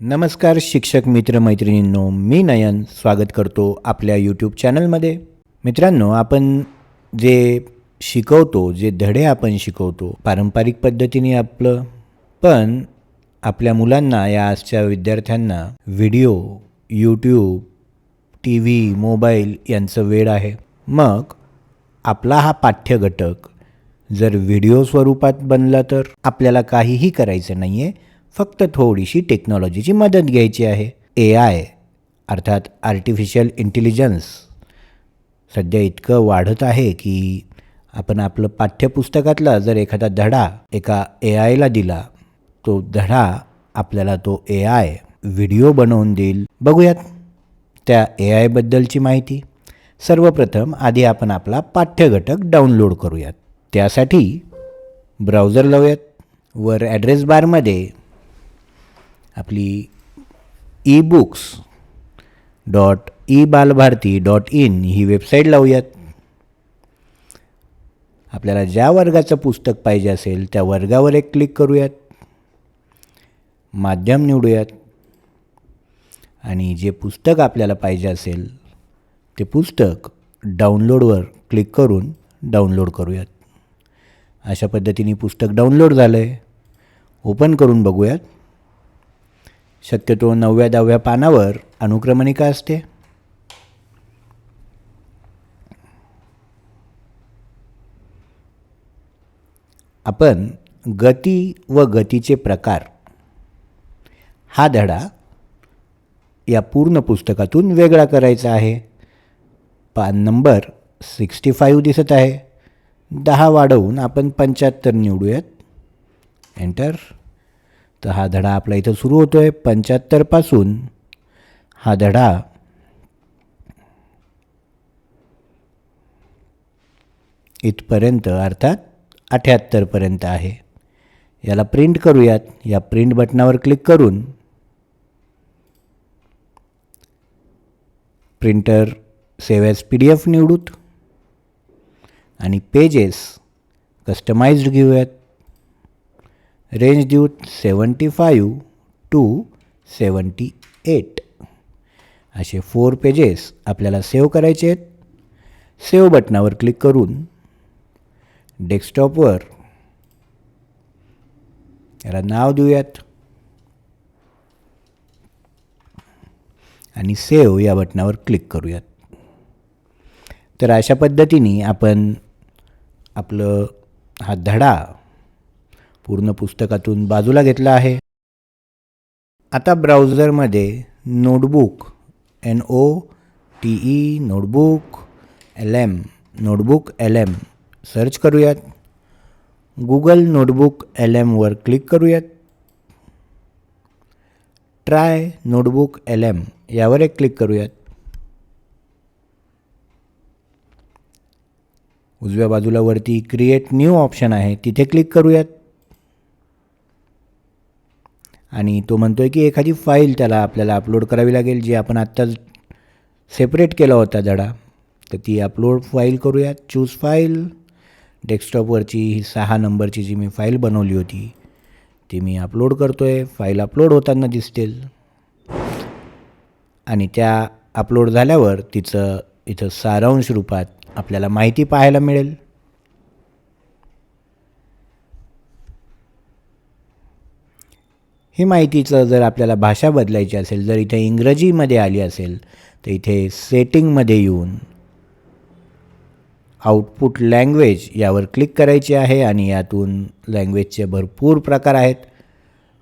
नमस्कार शिक्षक मित्र मैत्रिणींनो मी नयन स्वागत करतो आपल्या यूट्यूब चॅनलमध्ये मित्रांनो आपण जे शिकवतो जे धडे आपण शिकवतो पारंपरिक पद्धतीने आपलं पण आपल्या मुलांना या आजच्या विद्यार्थ्यांना video YouTube T V mobile यांचं वेळ आहे. मग आपला हा पाठ्यघटक जर व्हिडिओ स्वरूपात बनला तर आपल्याला काहीही करायचं नाही आहे फक्त थोडीशी टेक्नॉलॉजीची मदत घ्यायची आहे. ए आय अर्थात आर्टिफिशियल इंटेलिजन्स सध्या इतकं वाढत आहे की आपण आपलं पाठ्यपुस्तकातला जर एखादा धडा एका ए आयला दिला तो धडा आपल्याला तो ए आय व्हिडिओ बनवून देईल. बघूयात त्या ए आयबद्दलची माहिती. सर्वप्रथम आधी आपण आपला पाठ्यघटक डाउनलोड करूयात. त्यासाठी ब्राउझर लावूयात. वर ॲड्रेस बारमध्ये आपली E books dot E Balbharati dot in he website लावूयात. आपल्याला ज्या वर्गाचं पुस्तक पाहिजे असेल त्या वर्गावर एक क्लिक करूयात. माध्यम निवडूयात. आणि जे पुस्तक आपल्याला पाहिजे असेल ते पुस्तक डाउनलोडवर क्लिक करून डाउनलोड करूयात. अशा पद्धतीने पुस्तक डाउनलोड झालं आहे ओपन करून बघूयात. शक्यतो नवव्या दहाव्या पानावर अनुक्रमणिका असते. आपण गती व गतीचे प्रकार. हा धडा या पूर्ण पुस्तकातून वेगळा करायचा आहे. पान नंबर सिक्स्टी फाईव्ह दिसत आहे. दहा वाढवून आपण पंच्याहत्तर निवडूयात. एंटर. तर हा धडा आपला इथं सुरू होतो आहे पंच्याहत्तरपासून हा धडा इथपर्यंत अर्थात अठ्याहत्तरपर्यंत आहे. याला प्रिंट करूयात. या प्रिंट बटनावर क्लिक करून printer save as P D F निवडूत. आणि पेजेस कस्टमाइज्ड घेऊयात. रेंज देऊ seventy five to seventy eight. असे फोर पेजेस आपल्याला सेव्ह करायचे आहेत. सेव्ह बटनावर क्लिक करून डेस्कटॉपवर याला नाव देऊयात. आणि सेव्ह या बटनावर क्लिक करूयात. तर अशा पद्धतीने आपण आपलं हा धडा पूर्ण पुस्तकातून बाजूला घेतला आहे. आता ब्राउझरमध्ये notebook N O T E notebook L M notebook L M search करूयात. गुगल नोटबुक एल एमवर क्लिक करूयात. ट्राय नोटबुक एल एम यावर एक क्लिक करूयात. उजव्या बाजूला वरती क्रिएट न्यू ऑप्शन आहे तिथे क्लिक करूयात. आणि तो म्हणतो आहे की एखादी फाईल त्याला आपल्याला अपलोड करावी लागेल जी आपण आत्ताच सेपरेट केला होता धडा. तर ती अपलोड फाईल करूयात. चूज फाईल डेस्कटॉपवरची ही सहा नंबरची जी मी फाईल बनवली होती ती मी अपलोड करतो आहे फाईल अपलोड होताना दिसतील. आणि त्या अपलोड झाल्यावर तिचं इथं सारांश रूपात आपल्याला माहिती पाहायला मिळेल. ही माहितीचं जर आपल्याला भाषा बदलायची असेल जर इथे इंग्रजीमध्ये आली असेल तर इथे सेटिंगमध्ये येऊन आउटपुट लँग्वेज यावर क्लिक करायची आहे आणि यातून लँग्वेजचे भरपूर प्रकार आहेत.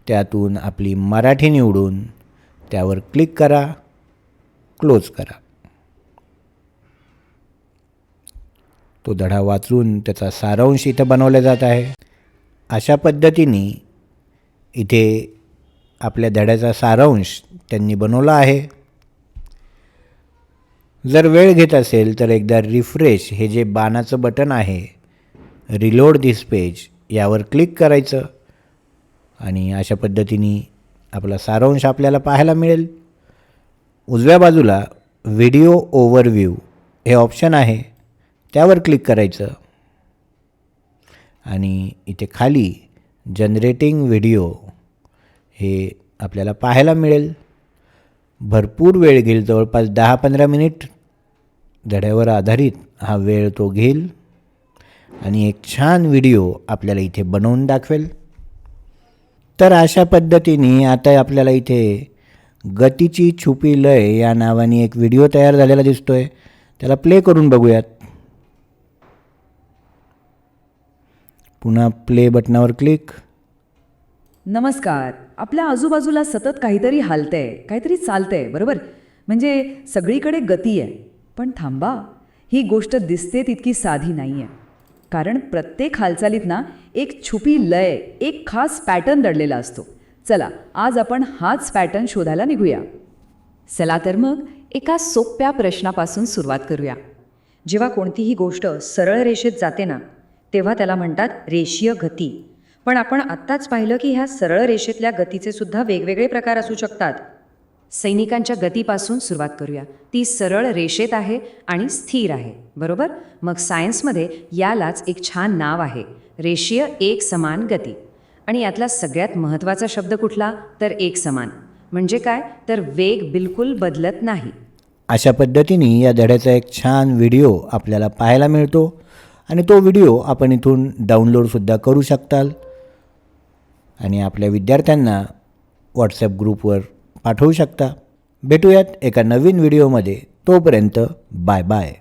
त्यातून आपली मराठी निवडून त्यावर क्लिक करा क्लोज करा. तो धडा वाचून त्याचा सारांश इथं बनवला जात आहे. अशा पद्धतीने इथे आपल्या धड्याचा सारांश त्यांनी बनवला आहे. जर वेळ घेत असेल तर एकदा रिफ्रेश हे जे बाणाचं बटन आहे रिलोड दिस पेज यावर क्लिक करायचं आणि अशा पद्धतीने आपला सारांश आपल्याला पाहायला मिळेल. उजव्या बाजूला व्हिडिओ ओव्हरव्ह्यू हे ऑप्शन आहे. त्यावर क्लिक करायचं आणि इथे खाली जनरेटिंग व्हिडिओ हे आपल्याला पाहायला मिळेल. भरपूर वेळ घेईल. जवळपास दहा पंधरा मिनिट धड्यावर आधारित हा वेळ तो घेईल. आणि एक छान व्हिडिओ आपल्याला इथे बनवून दाखवेल. तर अशा पद्धतीने आता आपल्याला इथे गतीची छुपी लय या नावाने एक व्हिडिओ तयार झालेला दिसतोय. त्याला प्ले करून बघूयात. पुन्हा प्ले बटनावर क्लिक. नमस्कार. आपल्या आजूबाजूला सतत काहीतरी हालतंय काहीतरी चालतंय बरोबर? म्हणजे सगळीकडे गती आहे. पण थांबा ही गोष्ट दिसते तितकी साधी नाही आहे कारण प्रत्येक हालचालीत ना एक छुपी लय एक खास पॅटर्न दडलेला असतो. चला आज आपण हाच पॅटर्न शोधायला निघूया. चला तर मग एका सोप्या प्रश्नापासून सुरुवात करूया. जेव्हा कोणतीही गोष्ट सरळ रेषेत जाते ना तेव्हा त्याला म्हणतात रेषीय गती. पण आपण आत्ताच पाहिलं की ह्या सरळ रेषेतल्या गतीचे सुद्धा वेगवेगळे प्रकार असू शकतात. सैनिकांच्या गतीपासून सुरुवात करूया. ती सरळ रेषेत आहे आणि स्थिर आहे. बरोबर? मग सायन्समध्ये यालाच एक छान नाव आहे. रेषीय एक समान गती. आणि यातला सगळ्यात महत्त्वाचा शब्द कुठला? तर एक समान. म्हणजे काय? तर वेग बिलकुल बदलत नाही. अशा पद्धतीने या धड्याचा एक छान व्हिडिओ आपल्याला पाहायला मिळतो. आणि तो व्हिडिओ आपण इथून डाउनलोडसुद्धा करू शकताल. आणि आपल्या विद्यार्थ्यांना व्हॉट्सॲप ग्रुपवर पाठवू शकता. भेटूयात एका नवीन व्हिडिओमध्ये तोपर्यंत बाय बाय